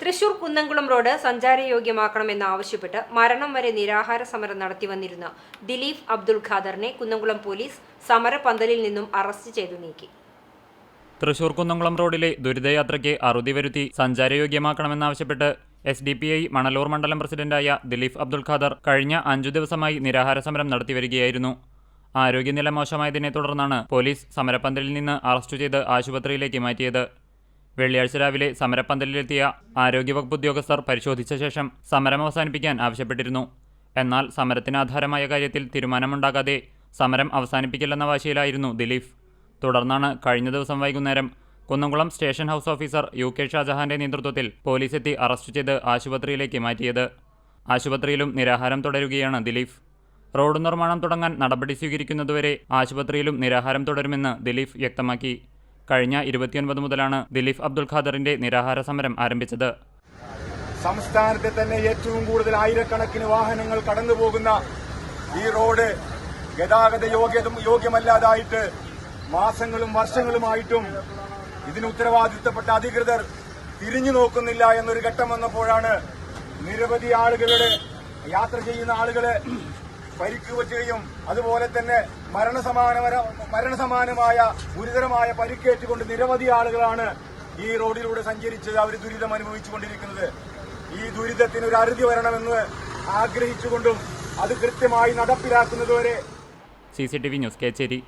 Thrissur Kunnamkulam road സഞ്ചാരയോഗ്യമാക്കണമെന്നാവശ്യപ്പെട്ട് മരണം വരെ നിരാഹാര സമരം നടത്തിവന്നിരുന്ന ദിലീപ് അബ്ദുൾ ഖാദറിനെ കുന്നംകുളം പോലീസ് സമരപന്തലിൽ നിന്നും അറസ്റ്റ് ചെയ്തു നീക്കി. തൃശൂർ കുന്നംകുളം റോഡിലെ ദുരിതയാത്രയ്ക്ക് അറുതി വരുത്തി സഞ്ചാരയോഗ്യമാക്കണമെന്നാവശ്യപ്പെട്ട് S D P I Manalur മണ്ഡലം പ്രസിഡന്റായ ദിലീപ് അബ്ദുൾ ഖാദർ കഴിഞ്ഞ അഞ്ചു ദിവസമായി നിരാഹാര സമരം നടത്തിവരികയായിരുന്നു ആരോഗ്യനില മോശമായതിനെ തുടർന്നാണ് പോലീസ് സമരപന്തലിൽ നിന്ന് അറസ്റ്റ് ചെയ്ത് ആശുപത്രിയിലേക്ക് മാറ്റിയത്. വെള്ളിയാഴ്ച രാവിലെ സമരപ്പന്തലിലെത്തിയ ആരോഗ്യവകുപ്പ് ഉദ്യോഗസ്ഥർ പരിശോധിച്ച ശേഷം സമരം അവസാനിപ്പിക്കാൻ ആവശ്യപ്പെട്ടിരുന്നു. എന്നാൽ സമരത്തിന് ആധാരമായ കാര്യത്തിൽ തീരുമാനമുണ്ടാകാതെ സമരം അവസാനിപ്പിക്കില്ലെന്ന വാശിയിലായിരുന്നു ദിലീപ്. തുടർന്നാണ് കഴിഞ്ഞ ദിവസം വൈകുന്നേരം Kunnamkulam station house officer U K ഷാജഹാന്റെ നേതൃത്വത്തിൽ പോലീസ് എത്തി അറസ്റ്റ് ചെയ്ത് ആശുപത്രിയിലേക്ക് മാറ്റിയത്. ആശുപത്രിയിലും നിരാഹാരം തുടരുകയാണ് ദിലീപ്. റോഡ് നിർമ്മാണം തുടങ്ങാൻ നടപടി സ്വീകരിക്കുന്നതുവരെ ആശുപത്രിയിലും നിരാഹാരം തുടരുമെന്ന് ദിലീപ് വ്യക്തമാക്കി. കഴിഞ്ഞ ഇരുപത്തിയൊൻപത് മുതലാണ് ദിലീപ് അബ്ദുൽ ഖാദറിന്റെ നിരാഹാര സമരം ആരംഭിച്ചത്. സംസ്ഥാനത്തെ തന്നെ ഏറ്റവും കൂടുതൽ ആയിരക്കണക്കിന് വാഹനങ്ങൾ കടന്നുപോകുന്ന ഈ റോഡ് ഗതാഗത യോഗ്യത യോഗ്യമല്ലാതായിട്ട് മാസങ്ങളും വർഷങ്ങളുമായിട്ടും ഇതിന് ഉത്തരവാദിത്തപ്പെട്ട അധികൃതർ തിരിഞ്ഞു നോക്കുന്നില്ല എന്നൊരു ഘട്ടം വന്നപ്പോഴാണ് നിരവധി ആളുകളുടെ യാത്ര ചെയ്യുന്ന ആളുകളെ പരിക്ക് പറ്റുകയും അതുപോലെ തന്നെ മരണസമാന മരണസമാനമായ ഗുരുതരമായ പരിക്കേറ്റുകൊണ്ട് നിരവധി ആളുകളാണ് ഈ റോഡിലൂടെ സഞ്ചരിച്ച് അവർ ദുരിതം അനുഭവിച്ചുകൊണ്ടിരിക്കുന്നത്. ഈ ദുരിതത്തിന് ഒരു അറുതി വരണമെന്ന് ആഗ്രഹിച്ചുകൊണ്ടും അത് കൃത്യമായി നടപ്പിലാക്കുന്നതുവരെ C C T V news Kechery.